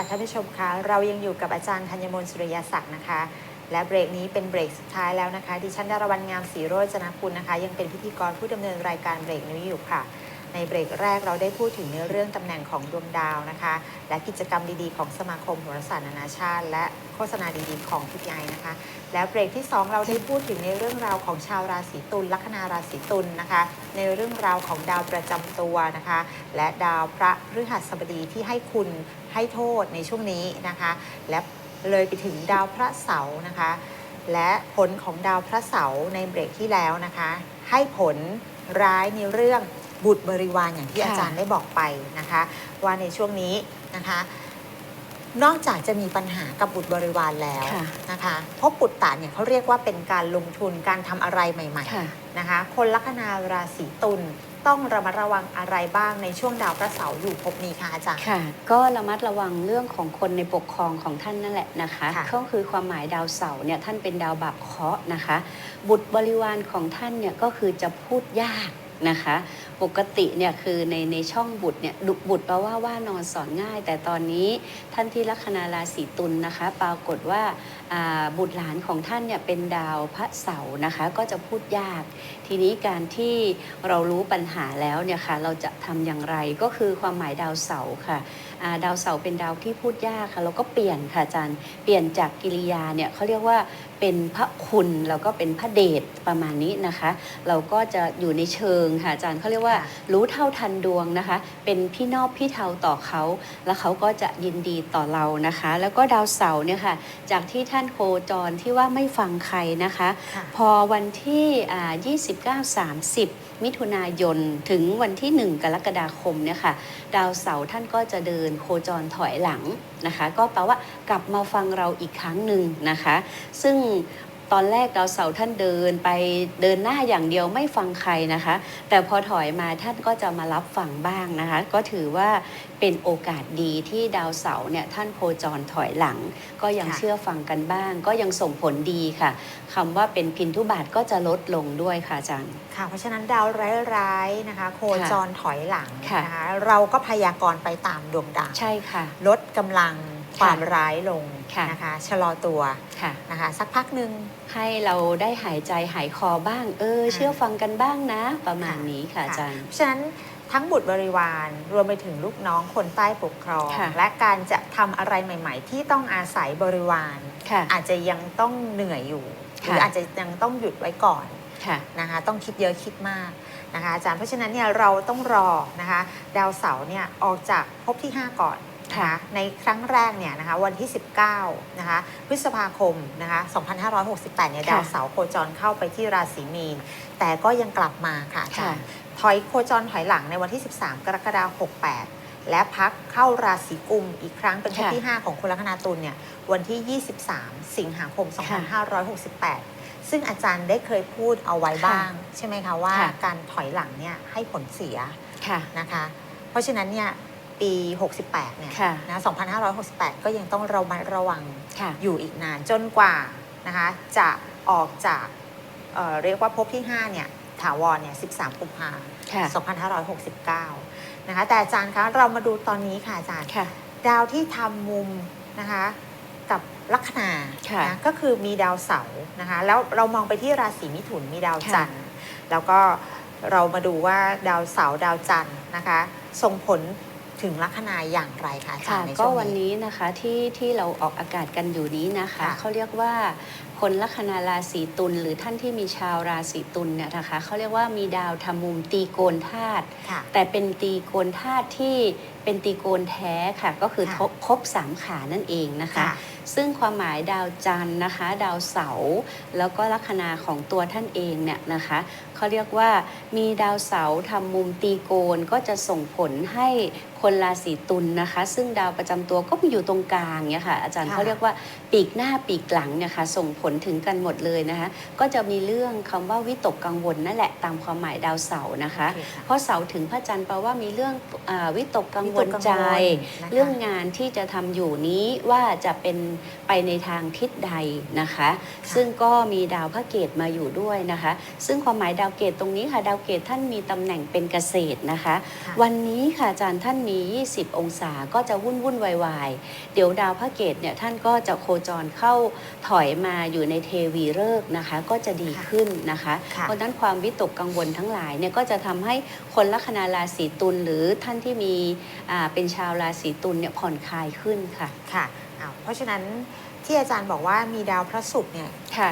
ค่ะท่านผู้ชมคะเรายังอยู่กับอาจารย์ธัญมนต์สุริยศักดิ์นะคะ และเบรกนี้เป็นเบรกสุดท้ายแล้วนะคะดิฉันดารวันงามศรีโรจนคุณนะคะ ยังเป็นพิธีกรผู้ดำเนินรายการเบรกนี้อยู่ค่ะ ในเบรกแรกเราได้พูดถึงในเรื่องตำแหน่งของดวงดาวนะคะ และกิจกรรมดีๆ ของสมาคมโหราศาสตร์นานาชาติ และโฆษณาดีๆ ของพี่ไอนะคะ แล้วเบรกที่ 2 เราได้พูดถึงในเรื่องราวของชาวราศีตุลลัคนาราศีตุลนะคะ ในเรื่องราวของดาวประจำตัวนะคะ และดาวพระพฤหัสบดีที่ให้คุณให้โทษในช่วงนี้นะคะ และเลยไปถึงดาวพระเสาร์นะคะ และผลของดาวพระเสาร์ในเบรกที่แล้วนะคะ ให้ผลร้ายในเรื่อง บุตรบริวารอย่างที่ค่ะ อาจารย์ได้บอกไปนะคะ ว่าในช่วงนี้นะคะ นอกจากจะมีปัญหากับบุตรบริวารแล้วค่ะ นะคะเพราะปุตตะเนี่ยเขาเรียกว่าเป็นการลงทุนการทำอะไรใหม่ค่ะๆนะคะคนลัคนาราศีตุลต้องระมัดระวังอะไรบ้างในช่วงดาวพระเสาร์อยู่ภพนี้คะอาจารย์ ค่ะ ก็ระมัดระวังเรื่องของคนในปกครองของท่านนั่นแหละนะคะค่ะ ก็คือความหมายดาวเสาร์เนี่ยท่านเป็นดาวบาปเคราะห์นะคะ บุตรบริวารของท่านเนี่ยก็คือจะพูดยากนะคะ ปกติเนี่ยคือในในช่องบุตรเนี่ยบุตรแปลว่าว่านอนสอนง่าย แต่ตอนนี้ท่านที่ลัคนาราศีตุลนะคะ ปรากฏว่าบุตรหลานของท่านเนี่ยเป็นดาวพระเสาร์นะคะ ก็จะพูดยาก ทีนี้การที่เรารู้ปัญหาแล้วเนี่ยค่ะเราจะทำอย่างไรก็คือความหมายดาวเสาร์ค่ะาดาวเสาร์เป็นดาวที่พูดยากค่ะเราก็เปลี่ยนค่ะอาจารย์เปลี่ยนจากกิริยาเนี่ยเขาเรียกว่าเป็นพระคุณแล้วก็เป็นพระเดชประมาณนี้นะคะ เราก็จะอยู่ในเชิงค่ะอาจารย์เขาเรียกว่าค่ะรู้เท่าทันดวงนะคะ เป็นพี่นอบพี่เทาต่อเขา แล้วเขาก็จะยินดีต่อเรานะคะ แล้วก็ดาวเสาร์เนี่ยค่ะ จากที่ท่านโคจรที่ว่าไม่ฟังใครนะคะค่ะพอวันที่อ่า29-30มิถุนายนถึงวันที่ 1 กรกฎาคมเนี่ยค่ะดาวเสาร์ท่านก็จะเดินโคจรถอยหลังนะคะ ก็แปลว่ากลับมาฟังเราอีกครั้งหนึ่งนะคะ ซึ่ง ตอนแรกดาวเสาร์ท่านเดินไปเดินหน้าอย่างเดียวไม่ฟังใครนะคะ แต่พอถอยมาท่านก็จะมารับฟังบ้างนะคะ ก็ถือว่าเป็นโอกาสดีที่ดาวเสาร์เนี่ยท่านโคจรถอยหลัง ก็ยังค่ะเชื่อฟังกันบ้าง ก็ยังส่งผลดีค่ะคำว่าเป็นพินทุบาทก็จะลดลงด้วยค่ะอาจารย์ค่ะ เพราะฉะนั้นดาวร้ายๆนะคะ โคจรถอยหลังค่ะนะคะเราก็พยากรณ์ไปตามดวงดาวใช่ค่ะ ลดกำลัง ความร้ายลงค่ะนะคะชะลอตัวค่ะ นะคะ สักพักหนึ่ง ให้เราได้หายใจหายคอบ้าง เออ ค่ะ เชื่อฟังกันบ้างนะ ประมาณนี้ค่ะอาค่ะจารย์ เพราะฉะนั้นทั้งบุตรบริวารรวมไปถึงลูกน้องคนใต้ปกครอง ค่ะ และการจะทำอะไรใหม่ ๆ ที่ต้องอาศัยบริวาร ค่ะ อาจจะยังต้องเหนื่อยอยู่ หรือค่ะ อาจจะยังต้องหยุดไว้ก่อน ค่ะ นะคะต้องคิดเยอะคิดมากนะคะอาจารย์เพราะฉะนั้นเนี่ยเราต้องรอนะคะดาวเสาร์เนี่ยออกจากภพที่ 5 ก่อน นะคะค่ะในครั้งแรกเนี่ยนะคะวันที่ 19นะคะพฤษภาคมนะคะ2568เนี่ยค่ะดาวเสาร์โคจรเข้าไปที่ราศีมีน แต่ก็ยังกลับมาค่ะอาจารย์ค่ะถอยโคจรถอยหลังในวันที่ 13 กรกฎาคม68 และพักเข้าราศีกุมอีกครั้งเป็นภพค่ะที่ 5 ของคนลัคนาตุลเนี่ยวันที่ 23 สิงหาคม 2568 ซึ่งอาจารย์ได้เคยพูดเอาไว้บ้าง ใช่ไหมคะว่าค่ะการถอยหลังเนี่ยให้ผลเสียค่ะนะคะ เพราะฉะนั้นเนี่ย ปี 68 เนี่ยค่ะนะ2568 ก็ยังต้องระมัดระวังค่ะอยู่อีกนานจนกว่านะคะจะออกจากเอ่อเรียกว่าภพที่ 5 เนี่ยถาวรเนี่ย 13 กุมภาค่ะ2569 นะคะ แต่อาจารย์คะเรามาดูตอนนี้ค่ะอาจารย์ ค่ะ ดาวที่ทำมุมนะคะกับลัคนาค่ะ นะก็คือมีดาวเสาร์นะคะ แล้วเรามองไปที่ราศีมิถุนมีดาวค่ะจันทร์แล้วก็เรามาดูว่าดาวเสาร์ดาวจันทร์นะคะ ส่งผล ถึงลัคนาอย่างไรคะอาจารค่ะย์ในก็ช่วงวันนี้ นี้นะคะที่ที่เราออกอากาศกันอยู่นี้นะคะค่ะเขาเรียกว่าคนลัคนาราศีตุลหรือท่านที่มีชาวราศีตุลเนี่ยนะคะเขาเรียกว่ามีดาวทำมุมตีโกนธาตุค่ะแต่เป็นตีโกนธาตุที่เป็นตีโกนแท้ค่ะก็คือค่ะครบครบสามขานั่นเองนะคะ ค่ะ ซึ่งความหมายดาวจันทร์นะคะ ดาวเสาร์แล้วก็ลัคนาของตัวท่านเองเนี่ยนะคะ เขาเรียกว่ามีดาวเสาร์ทำมุมตีโกนก็จะส่งผลให้คนราศีตุลนะคะ ซึ่งดาวประจำตัวก็มีอยู่ตรงกลางเนี่ยค่ะ อาจารย์ค่ะเขาเรียกว่าปีกหน้าปีกหลังเนี่ยค่ะส่งผลถึงกันหมดเลยนะคะ ก็จะมีเรื่องคำว่าวิตกกังวลนั่นแหละตามความหมายดาวเสาร์นะคะโอเคค่ะเพราะเสาร์ถึงพระจันทร์แปลว่ามีเรื่องอาวิตกกังวลวิตกกังวลใจนะคะเรื่องงานที่จะทำอยู่นี้ว่าจะเป็นไปในทางทิศใดนะคะ ซึ่งก็มีดาวพระเกตมาอยู่ด้วยนะคะ ซึ่งความหมายดาวาวเกตตรงนี้ค่ะดาวเกตท่านมีตำแหน่งเป็นเกษตรนะคะค่ะวันนี้ค่ะอาจารย์ท่านมี 20 องศาก็จะวุ่นวุ่นวายวายเดี๋ยวดาวพระเกตเนี่ยท่านก็จะโคจรเข้าถอยมาอยู่ในเทวีฤกษ์นะคะ ก็จะดีขึ้นนะคะค่ะเพราะฉะนั้นความวิตกกังวลทั้งหลายเนี่ยก็จะทำให้คนลัคนาราศีตุลหรือท่านที่มีอ่าเป็นชาวราศีตุลเนี่ยผ่อนคลายขึ้นค่ะค่ะอ้าวเพราะฉะนั้นที่อาจารย์บอกว่ามีดาวพระศุกร์เนี่ยค่ะ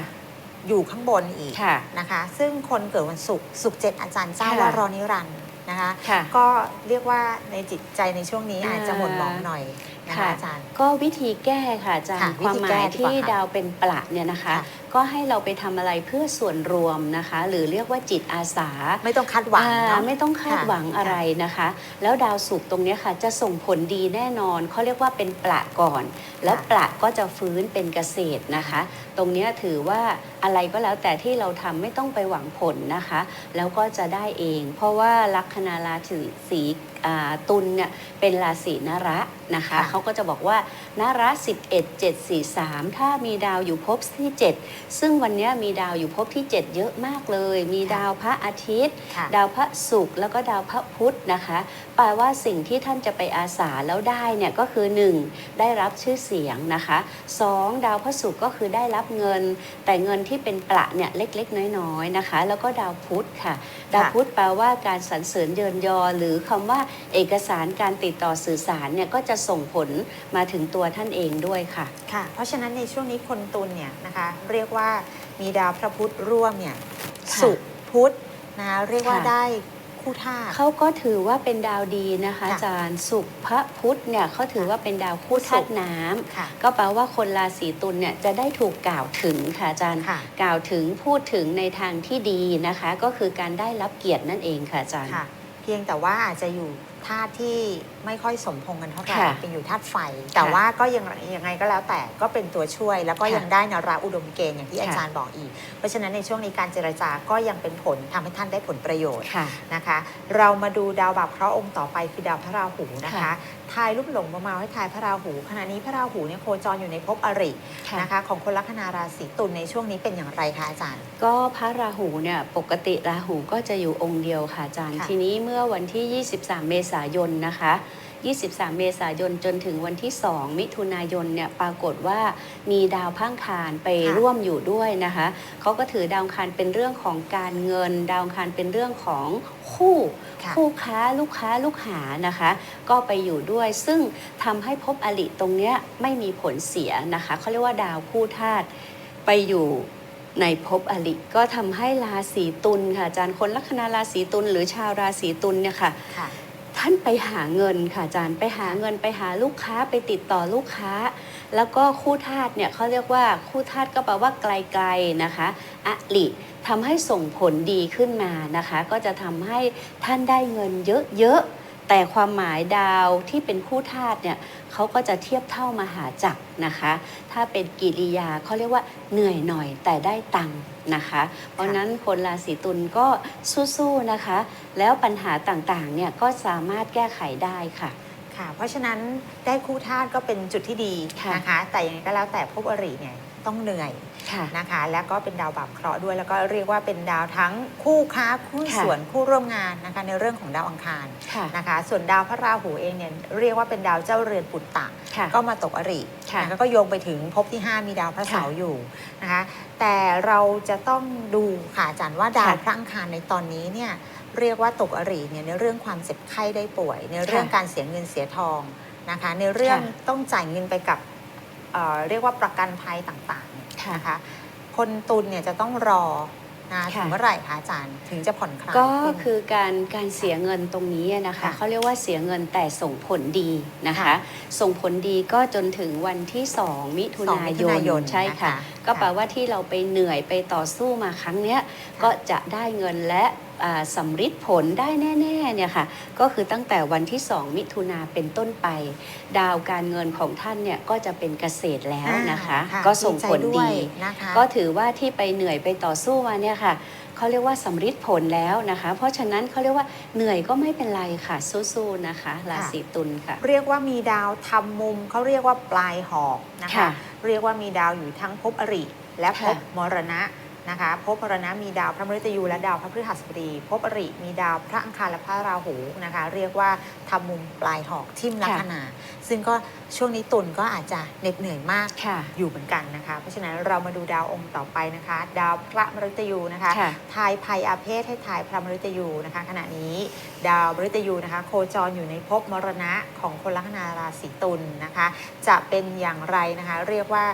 อยู่ข้างบนอีกค่ะนะคะ ซึ่งคนเกิดวันศุกร์ศุกร์เจ็ดอาจารย์เจ้าค่ะ ว่ารอนิรันดร์นะคะ ค่ะ ก็เรียกว่าในจิตใจในช่วงนี้อ่าอาจจะหม่นหมองหน่อยนะคะค่ะ อาจารย์ ก็วิธีแก้ค่ะอาจารค่ะย์วิความธีหแก้มายดีกว่าที่ค่ะดาวเป็นประเนี่ยนะคะ ค่ะก็ให้เราไปทำอะไรเพื่อส่วนรวมนะคะ หรือเรียกว่าจิตอาสาไม่ต้องคาดหวังอ่าเนาะไม่ต้องคาดค่ะหวังอะไรนะคะ แล้วดาวศุกร์ตรงเนี้ยค่ะ จะส่งผลดีแน่นอนเขาเรียกว่าเป็นประก่อน แล้วค่ะประก็จะฟื้นเป็นเกษตรนะคะ ตรงเนี้ยถือว่าอะไรก็แล้วแต่ที่เราทำไม่ต้องไปหวังผลนะคะ แล้วก็จะได้เอง เพราะว่าลัคนาราศีอ่าตุลเนี่ยเป็นราศีนระนะคะค่ะเขาก็จะบอกว่านระ11 7 4 3 ถ้ามีดาวอยู่ภพที่ 7ซึ่งวันเนี้ยมีดาวอยู่ภพที่ 7 เยอะมากเลย มีดาวพระอาทิตย์ค่ะดาวพระศุกร์แล้วก็ดาวพระพุธนะคะ แปลว่าสิ่งที่ท่านจะไปอาสาแล้วได้เนี่ยก็คือ 1. ได้รับชื่อเสียงนะคะ 2. ดาวพระศุกร์ก็คือได้รับเงิน แต่เงินที่เป็นประเนี่ยเล็กๆ น้อยๆนะคะ แล้วก็ดาวพุธค่ะดาวพุธแปลว่าการสรรเสริญเยินยอ หรือคำว่าเอกสารการติดต่อสื่อสารเนี่ยก็จะส่งผลมาถึงตัวท่านเองด้วยค่ะค่ะ เพราะฉะนั้นในช่วงนี้คนตุลเนี่ยนะคะเรียกว่ามีดาวพระพุธร่วมเนี่ยค่ะศุกร์พุธนะคะเรียกว่าค่ะได้ คู่ท่าสเขาก็ถือว่าเป็นดาวดีนะคะ ค่ะอาจารย์ศุกร์พระพุธเนี่ยเขาถือว่าเป็นดาวคู่ธาตุน้ำค่ะก็แปลว่าคนราศีตุลเนี่ยจะได้ถูกกล่าวถึงค่ะอาจารย์ ค่ะกล่าวถึงพูดถึงในทางที่ดีนะคะ ก็คือการได้รับเกียรตินั่นเองค่ะอาจารย์ ค่ะ เพียงแต่ว่าอาจจะอยู่ธาตุที่ไม่ค่อยสมพงษ์กันเท่าไหร่ค่ะเป็นอยู่ธาตุไฟ แต่ว่าก็ยังยังไงก็แล้วแต่ก็เป็นตัวช่วย แล้วก็ค่ะยังได้นาราอุดมเกณฑ์อย่างที่ค่ะ อาจารย์บอกอีก เพราะฉะนั้นในช่วงนี้การเจรจาก็ยังเป็นผลทำให้ท่านได้ผลประโยชน์ ค่ะ นะคะเรามาดูดาวบาปเคราะห์องค์ต่อไปคือดาวพระราหูนะคะค่ะ ทายลูกหลงประมาณให้ทายพระราหูขณะนี้พระราหูเนี่ยโคจรอยู่ในภพอริค่ะนะคะ ของคนลัคนาราศีตุลในช่วงนี้เป็นอย่างไรคะอาจารย์ ก็พระราหูเนี่ยปกติราหูก็จะอยู่องค์เดียวค่ะอาจารย์ ค่ะ ทีนี้เมื่อวันที่ 23 เมษายนนะคะ 23 เมษายนจนถึงวันที่ 2 มิถุนายนเนี่ยปรากฏว่ามีดาวพังคารไปค่ะร่วมอยู่ด้วยนะคะเขาก็ถือดาวอังคารเป็นเรื่องของการเงิน ดาวอังคารเป็นเรื่องของคู่ค่ะคู่ค้าลูกค้าลูกหานะคะ ก็ไปอยู่ด้วย ซึ่งทำให้ภพอริตรงเนี้ยไม่มีผลเสียนะคะเขาเรียกว่าดาวคู่ธาตุไปอยู่ในภพอริก็ทำให้ราศีตุลค่ะอาจารย์คนลัคนาราศีตุลหรือชาวราศีตุลเนี่ยค่ะค่ะ ท่านไปหาเงินค่ะอาจารย์ไปหาเงินไปหาลูกค้าไปติดต่อลูกค้า แล้วก็คู่ธาตุเนี่ยเขาเรียกว่าคู่ธาตุก็แปลว่าไกลๆนะคะอะลิทำให้ส่งผลดีขึ้นมานะคะ ก็จะทำให้ท่านได้เงินเยอะๆ แต่ความหมายดาวที่เป็นคู่ธาตุเนี่ยเขาก็จะเทียบเท่ามหาจักรนะคะ ถ้าเป็นกิริยาเขาเรียกว่าเหนื่อยหน่อยแต่ได้ตังค์นะคะ เพราะฉะนั้นคนราศีตุลก็สู้ๆนะคะ แล้วปัญหาต่างๆเนี่ยก็สามารถแก้ไขได้ค่ะค่ะ เพราะฉะนั้นได้คู่ธาตุก็เป็นจุดที่ดีค่ะนะคะ แต่ยังไงก็แล้วแต่ภพอริเนี่ย ต้องเหนื่อยค่ะ นะคะ แล้วก็เป็นดาวบาปเคราะห์ด้วย แล้วก็เรียกว่าเป็นดาวทั้งคู่ค้าคู่ค่ะส่วนคู่ร่วมงานนะคะในเรื่องของดาวอังคารค่ะ นะคะ ส่วนดาวพระราหูเองเนี่ยเรียกว่าเป็นดาวเจ้าเรือนปุตตะ ค่ะ ก็มาตกอริค่ะแล้วก็โยงไปถึงภพที่ 5 มีดาวพระเสาร์ค่ะอยู่นะคะ แต่เราจะต้องดูค่ะอาจารย์ว่าดาวค่ะพระอังคารในตอนนี้เนี่ยเรียกว่าตกอริเนี่ยในเรื่องความเจ็บไข้ได้ป่วย ในเรื่องค่ะการเสียเงินเสียทองนะคะ ในเรื่องค่ะ ต้องจ่ายเงินไปกับ เอ่อเรียกว่าประกันภัยต่างๆเนี่ยค่ะ นะคะ คนตุลเนี่ยจะต้องรอนะค่ะถึงเมื่อไหร่คะอาจารย์ถึงจะผ่อนคลายก็ขึ้น คือการการเสียเงินตรงนี้นะคะ ค่ะเขาเรียกว่าเสียเงินแต่ส่งผลดีนะคะ ค่ะส่งผลดีก็จนถึงวันที่ 2 มิถุสองนามิยถุนนายนใช่ค่ะ นะคะก็แปลว่าที่เราไปเหนื่อยไปต่อสู้มาครั้งเนี้ยก็จะได้เงินและอ่า สำฤทธิ์ผลได้แน่ ๆ เนี่ยค่ะ ก็คือตั้งแต่วันที่ 2 มิถุนาเป็นต้นไป ดาวการเงินของท่านเนี่ยก็จะเป็นเกษตรแล้วนะคะอ่าก็ส่งผลใจวดียนะคะก็ถือว่าที่ไปเหนื่อยไปต่อสู้มาเนี่ยค่ะเขาเรียกว่าสำฤทธิ์ผลแล้วนะคะ เพราะฉะนั้นเขาเรียกว่าเหนื่อยก็ไม่เป็นไรค่ะสู้ๆนะคะ ราศีตุลค่ะ เรียกว่ามีดาวทำมุมเขาเรียกว่าปลายหอกนะคะค่ะเรียกว่ามีดาวอยู่ทั้งภพอริและภพค่ะมรณะ นะคะภพมรณะมีดาวพระมฤตยูและดาวพระพฤหัสบดีภพอริมีดาวพระอังคารและพระราหูนะคะ เรียกว่าทำมุมปลายหอกทิ่มลัคนา ซึ่งก็ช่วงนี้ตุลก็อาจจะเหน็ดเหนื่อยมากค่ะอยู่เหมือนกันนะคะ เพราะฉะนั้นเรามาดูดาวองค์ต่อไปนะคะ ดาวพระมฤตยูนะคะค่ะทายภัยอาเพศให้ทายพระมฤตยูนะคะ ขณะนี้ดาวมฤตยูนะคะ โคจรอยู่ในภพมรณะของคนลัคนาราศีตุลนะคะ จะเป็นอย่างไรนะคะ เรียกว่า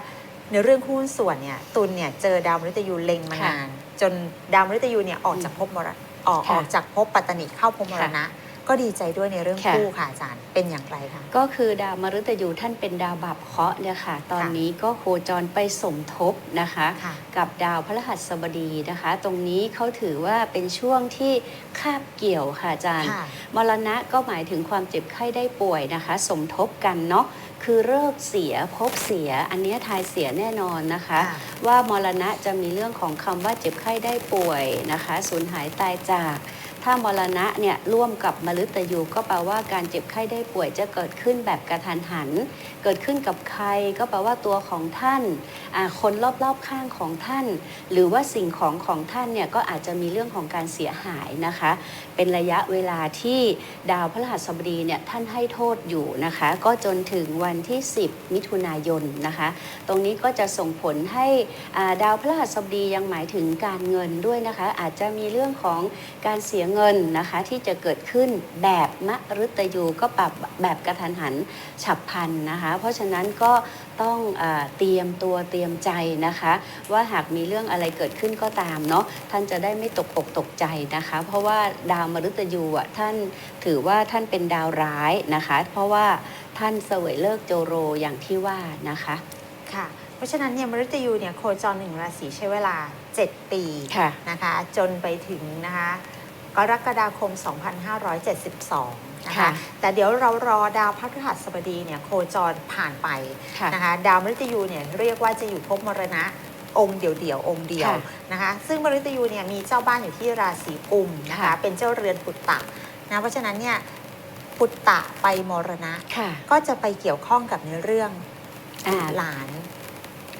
ในเรื่องหุ้นส่วนเนี่ยตุลเนี่ยเจอดาวมฤตยูเล็งมาค่ะนาน จนดาวมฤตยูเนี่ยออกจากภพมรณะออกค่ะออกจากภพปัตตนิเข้าภพมรณะ ก็ดีใจด้วยในเรื่องค่ะคู่ค่ะอาจารย์เป็นอย่างไรคะก็คือดาวมฤตยูท่านเป็นดาวบาปเคราะห์เนี่ยค่ะ ตอนค่ะนี้ก็โคจรไปสมทบนะคะค่ะกับดาวพฤหัสบดีนะคะ ตรงนี้เขาถือว่าเป็นช่วงที่คาบเกี่ยวค่ะอาจารย์ค่ะมรณะก็หมายถึงความเจ็บไข้ได้ป่วยนะคะ สมทบกันเนาะ คือเลิกษ์เสียพบเสีย อันเนี้ยทายเสียแน่นอนนะคะค่ะว่ามรณะจะมีเรื่องของคำว่าเจ็บไข้ได้ป่วยนะคะสูญหายตายจาก ถ้ามรณะเนี่ยร่วมกับมฤตยูก็แปลว่าการเจ็บไข้ได้ป่วยจะเกิดขึ้นแบบกระทันหัน เกิดขึ้นกับใครก็แปลว่าตัวของท่าน คนรอบๆข้างของท่าน หรือว่าสิ่งของของท่านเนี่ยก็อาจจะมีเรื่องของการเสียหายนะคะ เป็นระยะเวลาที่ดาวพฤหัสบดีเนี่ยท่านให้โทษอยู่นะคะ ก็จนถึงวันที่ 10 มิถุนายนนะคะ ตรงนี้ก็จะส่งผลให้ดาวพฤหัสบดียังหมายถึงการเงินด้วยนะคะ อาจจะมีเรื่องของการเสียงเงินนะคะที่จะเกิดขึ้นแบบมฤตยูก็ปรับแบบกระทันหันฉับพลันนะคะ เพราะฉะนั้นก็ต้องอาเตรียมตัวเตรียมใจนะคะ ว่าหากมีเรื่องอะไรเกิดขึ้นก็ตามเนาะท่านจะได้ไม่ตกอกตกใจนะคะ เพราะว่าดาวมฤตยูอะท่านถือว่าท่านเป็นดาวร้ายนะคะ เพราะว่าท่านเสวยเลิกษ์โจโรอย่างที่ว่านะคะค่ะเพราะฉะนั้นเนี่ยมฤตยูเนี่ยโคจรหนึ่งราศีใช้เวลา 7 ปีค่ะนะคะจนไปถึงนะคะ กรกฎาคม 2572 นะคะค่ะแต่เดี๋ยวเรารอดาวพฤหัสบดีเนี่ยโคจรผ่านไปค่ะนะคะ ดาวมฤตยูเนี่ยเรียกว่าจะอยู่ภพมรณะองค์เดี่ยวๆองค์เดียวค่ะนะคะ ซึ่งมฤตยูเนี่ยมีเจ้าบ้านอยู่ที่ราศีกุมนะคะค่ะเป็นเจ้าเรือนปุตตะนะ เพราะฉะนั้นเนี่ยปุตตะไปมรณะค่ะก็จะไปเกี่ยวข้องกับในเรื่องอ่าหลาน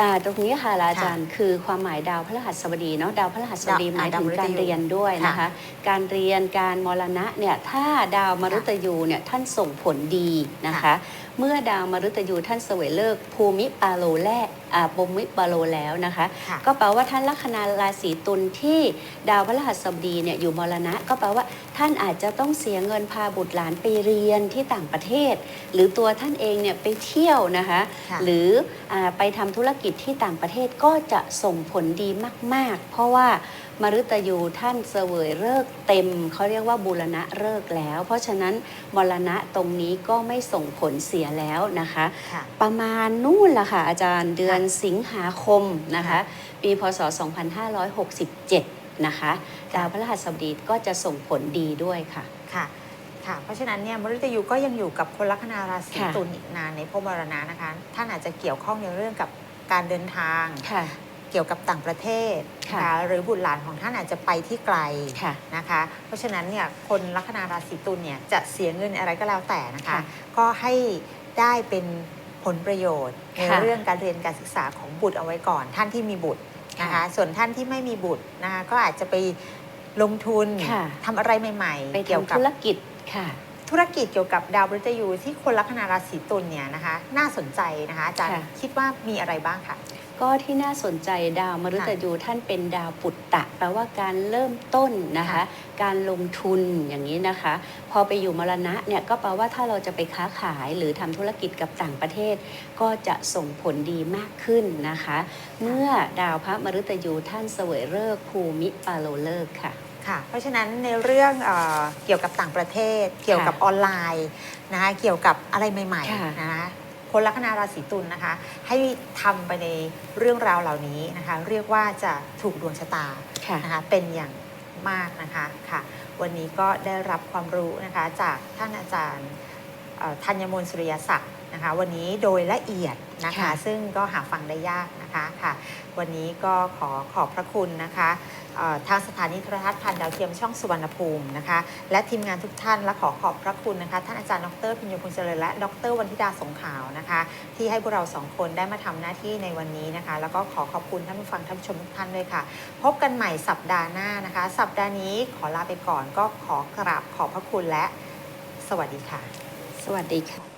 อ่าตรงนี้ค่ะอาจารย์คือความหมายดาวพฤหัสบดีเนาะดาวพฤหัสบดีดาวหมายถึงดาวมฤตยูการเรียนด้วยนะคะ การเรียนการมรณะเนี่ยถ้าดาวมฤตยูเนี่ยท่านส่งผลดีนะคะค่ะเมื่อดาวมฤตยูท่านเสวยเลิกษ์ภูมิปาโลแลกอ่าปมิปาโลแล้วนะคะค่ะก็แปลว่าท่านลัคนาราศีตุลที่ดาวพฤหัสบดีเนี่ยอยู่มรณะ ก็แปลว่า ท่านอาจจะต้องเสียเงินพาบุตรหลานไปเรียนที่ต่างประเทศ หรือตัวท่านเองเนี่ยไปเที่ยวนะคะค่ะหรืออาไปทำธุรกิจที่ต่างประเทศก็จะส่งผลดีมาก ๆ เพราะว่ามฤตยูท่านเสวยเลิกษ์เต็มเขาเรียกว่าบูรณะเลิกษ์แล้ว เพราะฉะนั้นมรณะตรงนี้ก็ไม่ส่งผลเสียแล้วนะคะค่ะประมาณนู่นละค่ะอาจารย์เดือนสิงหาคมนะคะค่ะปีพศ 2567 นะคะ ดาวพฤหัสบดีก็จะส่งผลดีด้วยค่ะ ค่ะค่ะ เพราะฉะนั้นเนี่ยมฤตยูก็ยังอยู่กับคนลัคนาราศีค่ะตุลอีกนานในภพมรณะนะคะ ท่านอาจจะเกี่ยวข้องในเรื่องกับการเดินทางค่ะเกี่ยวกับต่างประเทศค่ะนหรือบุตรหลานของท่านอาจจะไปที่ไกลค่ะนะคะ เพราะฉะนั้นเนี่ยคนลัคนาราศีตุลเนี่ยจะเสียเงินอะไรก็แล้วแต่นะคะค่ะก็ให้ได้เป็นผลประโยชน์ในค่ะเรื่องการเรียนการศึกษาของบุตรเอาไว้ก่อน ท่านที่มีบุตร นะคะค่ะส่วนท่านที่ไม่มีบุตรนะคะก็อาจจะไปลงทุนค่ะ ทำอะไรใหม่ ไปๆ เกี่ยวทำกับธุรกิจค่ะ ธุรกิจเกี่ยวกับดาวมฤตยูที่คนลัคนาราศีตุลเนี่ยนะคะ น่าสนใจนะคะอาจารย์ค่ะ คิดว่ามีอะไรบ้างคะ ก็ที่น่าสนใจดาวมฤตยูท่านเป็นดาวปุตตะแปลว่าการเริ่มต้นนะคะค่ะการลงทุนอย่างนี้นะคะ พอไปอยู่มรณะเนี่ยก็แปลว่าถ้าเราจะไปค้าขายหรือทำธุรกิจกับต่างประเทศ ก็จะส่งผลดีมากขึ้นนะคะ เมื่อดาวพระมฤตยูท่านเสวยเลิกษ์ภูมิปาโลเลิกษ์ค่ะค่ะ เพราะฉะนั้นในเรื่องเออเกี่ยวกับต่างประเทศ เกี่ยวกับออนไลน์นะคะเกี่ยวกับอะไรใหม่ค่ะๆนะคะ คนลัคนาราศีตุลนะคะ ให้ทำไปในเรื่องราวเหล่านี้นะคะ เรียกว่าจะถูกดวงชะตาค่ะนะคะเป็นอย่างมากนะคะค่ะ วันนี้ก็ได้รับความรู้นะคะจากท่านอาจารย์เอ่อธัญมนต์สุริยศักดิ์นะคะ วันนี้โดยละเอียดนะคะค่ะซึ่งก็หาฟังได้ยากนะคะค่ะ วันนี้ก็ขอขอบพระคุณนะคะเอ่อ ทางสถานีโทรทัศน์ผ่านดาวเทียมช่องสุวรรณภูมินะคะและทีมงานทุกท่านและขอขอบพระคุณนะคะท่านอาจารย์ดรพิญโยพงษ์เจริญและดรวันธิดาสงขาวนะคะที่ให้พวกเราสองคนได้มาทำหน้าที่ในวันนี้นะคะแล้วก็ขอขอบคุณท่านผู้ฟังท่านผู้ชมทุกท่านด้วยค่ะ พบกันใหม่สัปดาห์หน้านะคะ สัปดาห์นี้ขอลาไปก่อนก็ขอกราบขอบพระคุณและ สวัสดีค่ะ สวัสดีค่ะ